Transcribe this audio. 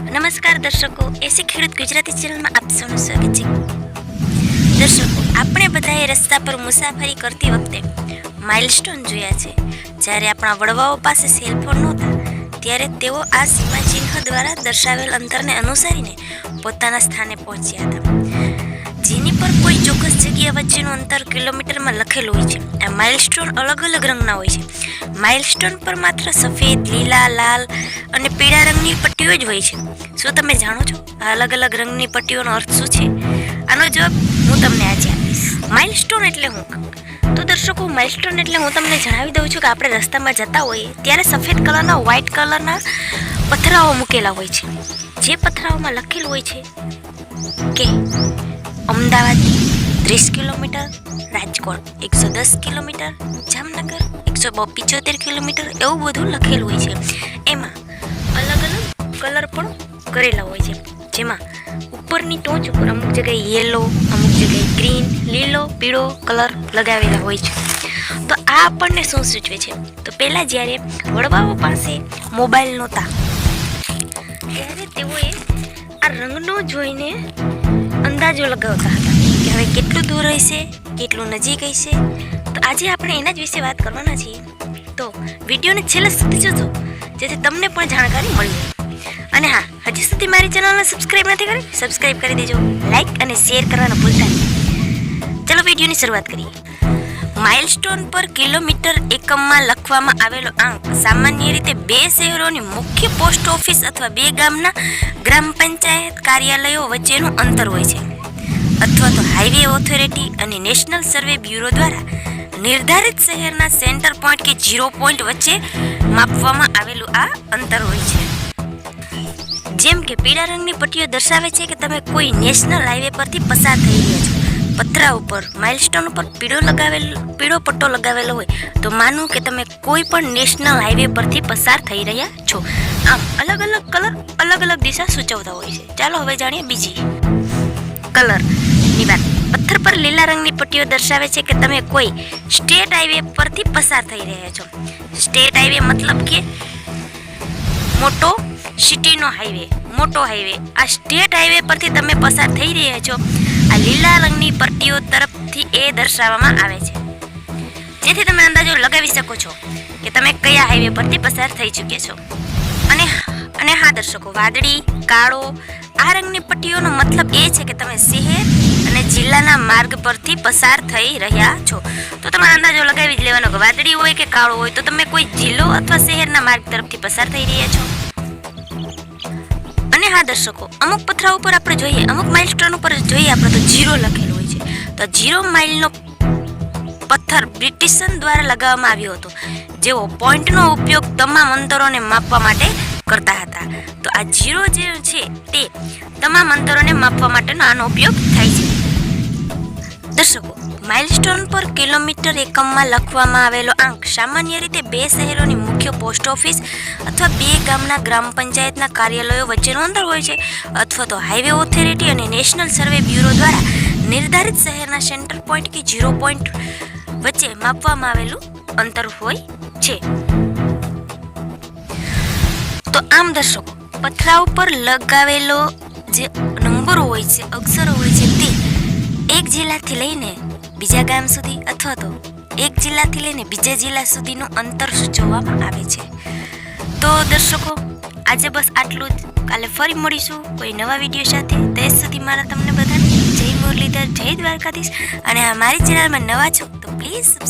નમસ્કાર દર્શકો એસી ખેડૂત ગુજરાતી ચેનલમાં આપ સૌનું સ્વાગત છે દર્શકો આપણે બધાએ રસ્તા પર મુસાફરી કરતી વખતે માઇલસ્ટોન જોયા છે જ્યારે આપણા વડવાઓ પાસે સેલફોન નહોતા ત્યારે તેઓ આ સીમા ચિહ્ન દ્વારા દર્શાવેલ અંતરને અનુસરીને પોતાના સ્થાને પહોંચ્યા હતા જેની પર કોઈ ચોક્કસ જગ્યા વચ્ચેનું અંતર કિલોમીટરમાં લખેલું હોય છે. આ માઇલસ્ટોન અલગ અલગ રંગના હોય છે. માઇલસ્ટોન પર માત્ર સફેદ, લીલા, લાલ અને પીળા રંગની પટ્ટીઓ જ હોય છે. શું તમે જાણો છો આ અલગ અલગ રંગની પટ્ટીઓનો અર્થ શું છે? આનો જવાબ હું તમને આજે આપીશ. માઇલસ્ટોન એટલે હું તો દર્શકો, માઇલસ્ટોન એટલે હું તમને જણાવી દઉં છું કે આપણે રસ્તામાં જતા હોઈએ ત્યારે સફેદ કલરના વ્હાઇટ કલરના પથરાઓ મૂકેલા હોય છે. જે પથરાઓમાં લખેલું હોય છે કે અમદાવાદથી ત્રીસ કિલોમીટર, રાજકોટ એકસો દસ કિલોમીટર, જામનગર એકસો પિચોતેર કિલોમીટર એવું બધું લખેલું હોય છે. એમાં અલગ અલગ કલર પણ કરેલા હોય છે. જેમાં ઉપરની ટોચ ઉપર અમુક જગ્યાએ યેલો અમુક જગ્યાએ ગ્રીન લીલો, પીળો કલર લગાવેલા હોય છે. તો આ આપણને શું સૂચવે છે? તો પહેલાં જ્યારે વડવાઓ પાસે મોબાઈલ નહોતા, ત્યારે તેઓએ આ રંગનો જોઈને અંદાજો લગાવતા હતા કે હવે કેટલું દૂર હશે કેટલું નજીક હશે. તો આજે આપણે એના જ વિશે વાત કરવાના છીએ. તો વિડીયોને છેલ્લે સુધી જોજો, જેથી તમને પણ જાણકારી મળી અને હા, હજી સુધી મારી ચેનલને સબસ્ક્રાઈબ નથી કરી સબસ્ક્રાઈબ કરી દેજો. લાઈક અને શેર કરવાનું ભૂલતા નહીં. ચલો વિડીયોની શરૂઆત કરીએ. માઇલસ્ટોન પર કિલોમીટર એકમમાં લખવામાં આવેલો આંક સામાન્ય રીતે બે શહેરોની મુખ્ય પોસ્ટ ઓફિસ અથવા બે ગામના ગ્રામ પંચાયત કાર્યાલયો વચ્ચેનું અંતર હોય છે. અથવા તો હાઈવે ઓથોરિટી અને નેશનલ સર્વે બ્યુરો દ્વારા નિર્ધારિત શહેરના સેન્ટર પોઈન્ટ કે ઝીરો પોઈન્ટ વચ્ચે માપવામાં આવેલું આ અંતર હોય છે. જેમ કે પીળા રંગની પટ્ટીઓ દર્શાવે છે કે તમે કોઈ નેશનલ હાઈવે પરથી પસાર થઈ રહ્યા છો. પથરા ઉપર માઇલસ્ટોન ઉપર પીળો લગાવેલ, પીળો પટ્ટો લગાવેલો હોય, તો માનું કે તમે કોઈ પણ નેશનલ હાઈવે પરથી પસાર થઈ રહ્યા છો. આમ, અલગ અલગ કલર અલગ અલગ દિશા સૂચવતા હોય છે. ચાલો હવે જાણીએ બીજી. કલરની વાત. પથ્થર પર લીલા રંગની પટ્ટીઓ દર્શાવે છે કે તમે કોઈ સ્ટેટ હાઈવે પરથી પસાર થઈ રહ્યા છો. સ્ટેટ હાઈવે મતલબ કે મોટો સિટીનો હાઈવે મોટો હાઈવે આ સ્ટેટ હાઈવે પરથી તમે પસાર થઈ રહ્યા છો. આ લીલા રંગની પટ્ટીઓ તરફથી એ દર્શાવવામાં આવે છે. જેથી તમે અંદાજો લગાવી શકો છો કે તમે કયા હાઈવે પરથી પસાર થઈ ચૂક્યા છો. અને અને હા દર્શકો, વાદળી, કાળો, આ રંગની પટ્ટીઓનો મતલબ એ છે કે તમે શહેર અને જિલ્લાના માર્ગ પરથી પસાર થઈ રહ્યા છો. તો તમે અંદાજો લગાવી જ લેવાનો કે વાદળી હોય કે કાળો હોય, તો તમે કોઈ જિલ્લો અથવા શહેરના માર્ગ તરફથી પસાર થઈ રહ્યા છો. હા, દર્શકો. અમુક પથરા ઉપર આપણે જોઈએ, અમુક માઇલસ્ટોન ઉપર જોઈએ આપણે તો જીરો લખેલું હોય છે. તો જીરો માઇલનો પથ્થર બ્રિટિશન દ્વારા લગાવવામાં આવ્યો હતો, જેઓ પોઈન્ટનો ઉપયોગ તમામ અંતરોને માપવા માટે કરતા હતા. તો આ જીરો જે છે તે તમામ અંતરોને માપવા માટેનો આનો ઉપયોગ થાય છે. દર્શકો માઇલસ્ટોન પર કિલોમીટર એકમમાં લખવામાં આવેલો આંક સામાન્ય રીતે બે શહેરોની મુખ્ય પોસ્ટ ઓફિસ અથવા બે ગામના ગ્રામ પંચાયતના કાર્યાલયો વચ્ચેનું અંતર હોય છે, અથવા તો હાઈવે ઓથોરિટી અને નેશનલ સર્વે બ્યુરો દ્વારા નિર્ધારિત શહેરના સેન્ટર પોઈન્ટ કે ઝીરો પોઈન્ટ વચ્ચે માપવામાં આવેલું અંતર હોય છે. તો આમ દર્શકો પથરા ઉપર લગાવેલો જે નંબરો હોય છે, અક્ષરો હોય છે, તે એક જિલ્લાથી લઈને બીજા ગામ સુધી અથવા તો એક જિલ્લાથી લઈને બીજા જિલ્લા સુધીનું અંતર સૂચવવામાં આવે છે. તો દર્શકો, આજે બસ આટલું જ. કાલે ફરી મળીશું કોઈ નવા વીડિયો સાથે. તે સુધી મારા તમને બધાને જય મુરલીધર, જય દ્વારકાધીશ. અને આ મારી ચેનલમાં નવા છો તો પ્લીઝ